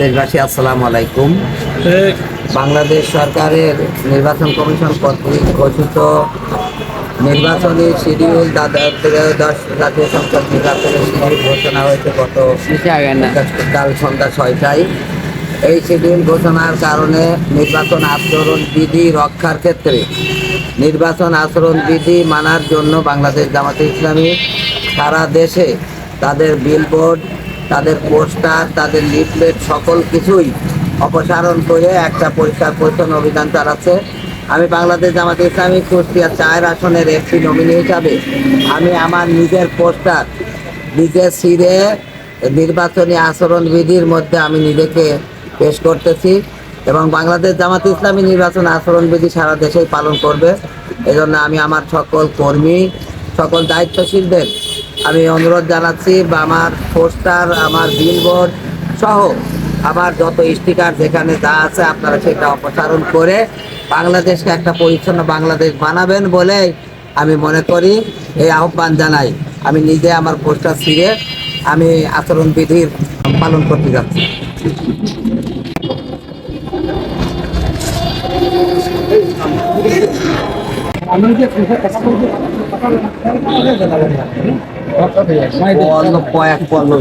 দেশবাসী আসসালামু আলাইকুম। বাংলাদেশ সরকারের নির্বাচন কমিশন কর্তৃক ঘোষিত নির্বাচনী শিডিউল দশ জাতীয় সংসদ নির্বাচনের শিডিউল ঘোষণা হয়েছে গত কাল সন্ধ্যা ছয়টায়। এই শিডিউল ঘোষণার কারণে নির্বাচন আচরণ বিধি রক্ষার ক্ষেত্রে নির্বাচন আচরণ বিধি মানার জন্য বাংলাদেশ জামাতে ইসলামী সারা দেশে তাদের বিলবোর্ড তাদের পোস্টার তাদের লিফলেট সকল কিছুই অপসারণ করে একটা পরিষ্কার পরিচ্ছন্ন অভিযান চালাচ্ছে। আমি বাংলাদেশ জামাত ইসলামী কুষ্টিয়া চায়ের আসনের একটি নমিনি হিসাবে আমি আমার নিজের পোস্টার নিজের সিরে নির্বাচনী আচরণ বিধির মধ্যে আমি নিজেকে পেশ করতেছি এবং বাংলাদেশ জামাত ইসলামী নির্বাচন আচরণ বিধি সারা দেশেই পালন করবে। এজন্য আমি আমার সকল কর্মী, সকল দায়িত্বশীলদের আমি অনুরোধ জানাচ্ছি বা আমার পোস্টার, আমার বিলবোর্ড সহ আমার যত স্টিকার যেখানে যা আছে আপনারা সেটা অপসারণ করে বাংলাদেশকে একটা পরিচ্ছন্ন বাংলাদেশ বানাবেন বলে আমি মনে করি, এই আহ্বান জানাই। আমি নিজে আমার পোস্টার ছিঁড়ে আমি আচরণ বিধির পালন করতে যাচ্ছি। আমরা যে কথা পল্ল কয়েক পল্ল